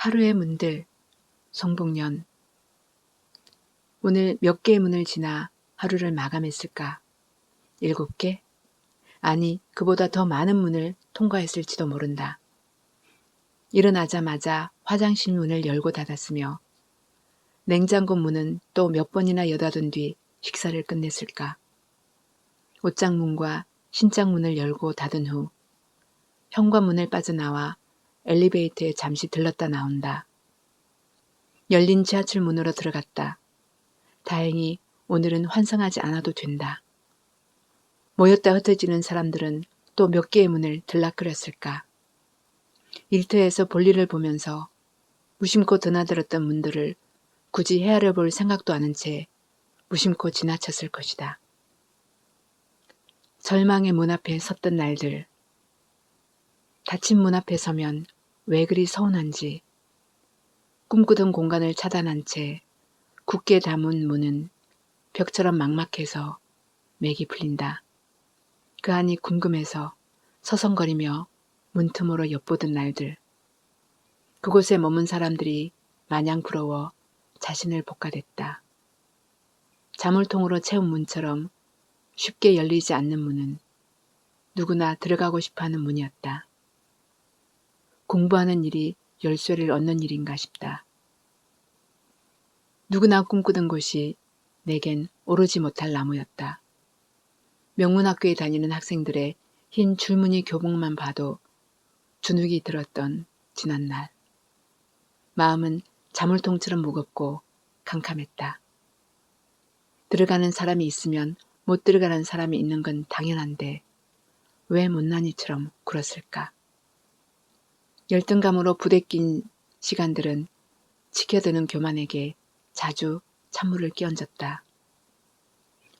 하루의 문들 송복년 오늘 몇 개의 문을 지나 하루를 마감했을까? 일곱 개? 아니, 그보다 더 많은 문을 통과했을지도 모른다. 일어나자마자 화장실 문을 열고 닫았으며 냉장고 문은 또 몇 번이나 여닫은 뒤 식사를 끝냈을까? 옷장 문과 신장 문을 열고 닫은 후 현관문을 빠져나와 엘리베이터에 잠시 들렀다 나온다. 열린 지하철 문으로 들어갔다. 다행히 오늘은 환상하지 않아도 된다. 모였다 흩어지는 사람들은 또 몇 개의 문을 들락거렸을까. 일터에서 볼일을 보면서 무심코 드나들었던 문들을 굳이 헤아려 볼 생각도 않은 채 무심코 지나쳤을 것이다. 절망의 문 앞에 섰던 날들. 닫힌 문 앞에 서면 왜 그리 서운한지 꿈꾸던 공간을 차단한 채 굳게 담은 문은 벽처럼 막막해서 맥이 풀린다. 그 안이 궁금해서 서성거리며 문틈으로 엿보던 날들. 그곳에 머문 사람들이 마냥 부러워 자신을 볶아댔다. 자물통으로 채운 문처럼 쉽게 열리지 않는 문은 누구나 들어가고 싶어 하는 문이었다. 공부하는 일이 열쇠를 얻는 일인가 싶다. 누구나 꿈꾸던 곳이 내겐 오르지 못할 나무였다. 명문학교에 다니는 학생들의 흰 줄무늬 교복만 봐도 주눅이 들었던 지난날. 마음은 자물통처럼 무겁고 캄캄했다. 들어가는 사람이 있으면 못 들어가는 사람이 있는 건 당연한데 왜 못난이처럼 굴었을까? 열등감으로 부대낀 시간들은 지켜드는 교만에게 자주 찬물을 끼얹었다.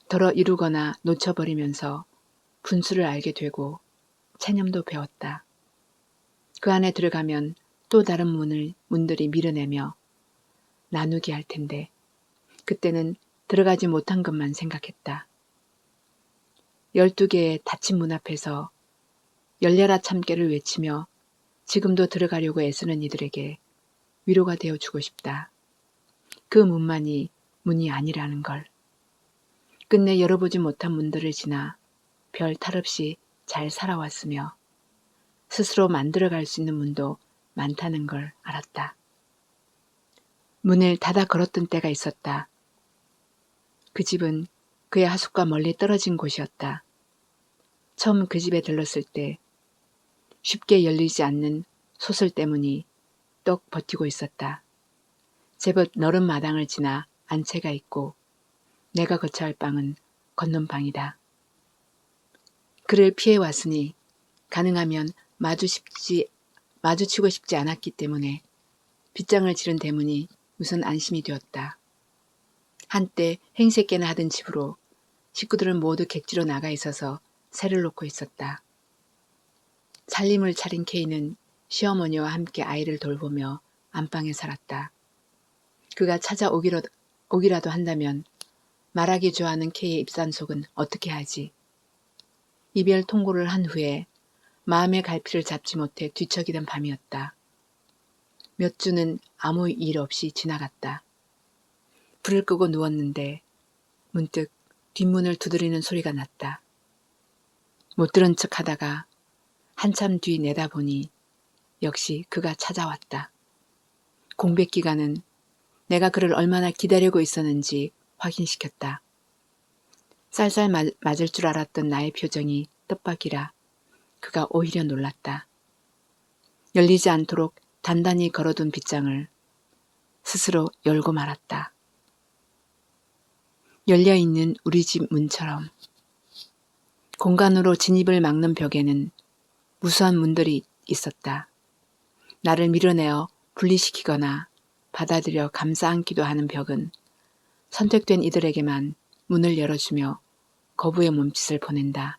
덜어 이루거나 놓쳐버리면서 분수를 알게 되고 체념도 배웠다. 그 안에 들어가면 또 다른 문을 문들이 밀어내며 나누게 할 텐데 그때는 들어가지 못한 것만 생각했다. 열두 개의 닫힌 문 앞에서 열려라 참깨를 외치며 지금도 들어가려고 애쓰는 이들에게 위로가 되어 주고 싶다. 그 문만이 문이 아니라는 걸. 끝내 열어보지 못한 문들을 지나 별 탈 없이 잘 살아왔으며 스스로 만들어갈 수 있는 문도 많다는 걸 알았다. 문을 닫아 걸었던 때가 있었다. 그 집은 그의 하숙과 멀리 떨어진 곳이었다. 처음 그 집에 들렀을 때 쉽게 열리지 않는 소설 때문이 떡 버티고 있었다. 제법 너른 마당을 지나 안채가 있고 내가 거쳐야 할 방은 건넌 방이다. 그를 피해 왔으니 가능하면 마주 싶지, 마주치고 싶지 않았기 때문에 빗장을 지른 대문이 우선 안심이 되었다. 한때 행색계나 하던 집으로 식구들은 모두 객지로 나가 있어서 새를 놓고 있었다. 살림을 차린 케이는 시어머니와 함께 아이를 돌보며 안방에 살았다. 그가 찾아오기라도 오기라도 한다면 말하기 좋아하는 K의 입산속은 어떻게 하지? 이별 통고를 한 후에 마음의 갈피를 잡지 못해 뒤척이던 밤이었다. 몇 주는 아무 일 없이 지나갔다. 불을 끄고 누웠는데 문득 뒷문을 두드리는 소리가 났다. 못 들은 척 하다가 한참 뒤 내다보니 역시 그가 찾아왔다. 공백 기간은 내가 그를 얼마나 기다리고 있었는지 확인시켰다. 쌀쌀 맞을 줄 알았던 나의 표정이 뜻밖이라 그가 오히려 놀랐다. 열리지 않도록 단단히 걸어둔 빗장을 스스로 열고 말았다. 열려있는 우리 집 문처럼 공간으로 진입을 막는 벽에는 무수한 문들이 있었다. 나를 밀어내어 분리시키거나 받아들여 감싸 안기도 하는 벽은 선택된 이들에게만 문을 열어주며 거부의 몸짓을 보낸다.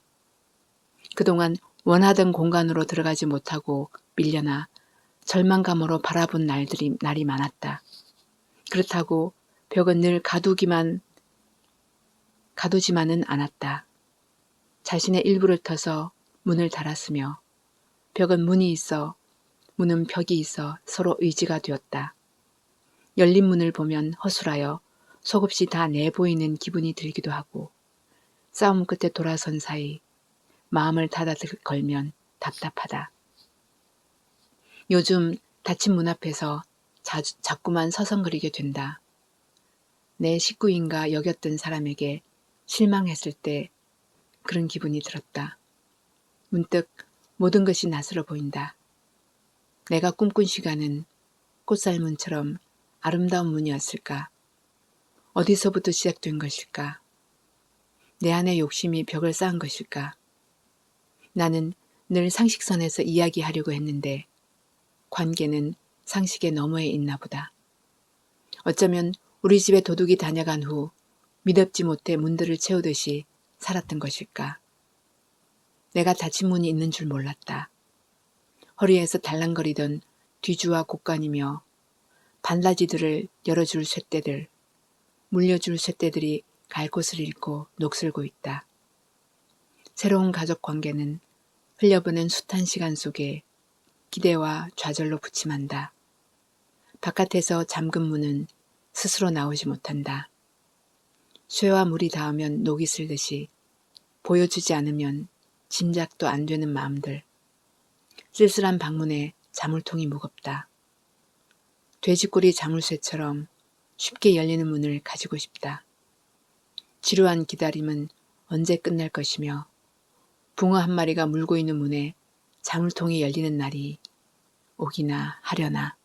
그동안 원하던 공간으로 들어가지 못하고 밀려나 절망감으로 바라본 날들이 날이 많았다. 그렇다고 벽은 늘 가두기만 가두지만은 않았다. 자신의 일부를 터서 문을 달았으며 벽은 문이 있어 문은 벽이 있어 서로 의지가 되었다. 열린 문을 보면 허술하여 속없이 다 내보이는 기분이 들기도 하고 싸움 끝에 돌아선 사이 마음을 닫아들 걸면 답답하다. 요즘 닫힌 문 앞에서 자주, 자꾸만 서성거리게 된다. 내 식구인가 여겼던 사람에게 실망했을 때 그런 기분이 들었다. 문득 모든 것이 낯설어 보인다. 내가 꿈꾼 시간은 꽃살문처럼 아름다운 문이었을까? 어디서부터 시작된 것일까? 내 안의 욕심이 벽을 쌓은 것일까? 나는 늘 상식선에서 이야기하려고 했는데 관계는 상식의 너머에 있나 보다. 어쩌면 우리 집에 도둑이 다녀간 후 미덥지 못해 문들을 채우듯이 살았던 것일까? 내가 닫힌 문이 있는 줄 몰랐다. 허리에서 달랑거리던 뒤주와 곡간이며 반라지들을 열어줄 쇳대들, 물려줄 쇳대들이 갈 곳을 잃고 녹슬고 있다. 새로운 가족 관계는 흘려보낸 숱한 시간 속에 기대와 좌절로 부침한다. 바깥에서 잠근 문은 스스로 나오지 못한다. 쇠와 물이 닿으면 녹이 슬듯이 보여주지 않으면 짐작도 안 되는 마음들. 쓸쓸한 방문에 자물통이 무겁다. 돼지꼬리 자물쇠처럼 쉽게 열리는 문을 가지고 싶다. 지루한 기다림은 언제 끝날 것이며 붕어 한 마리가 물고 있는 문에 자물통이 열리는 날이 오기나 하려나.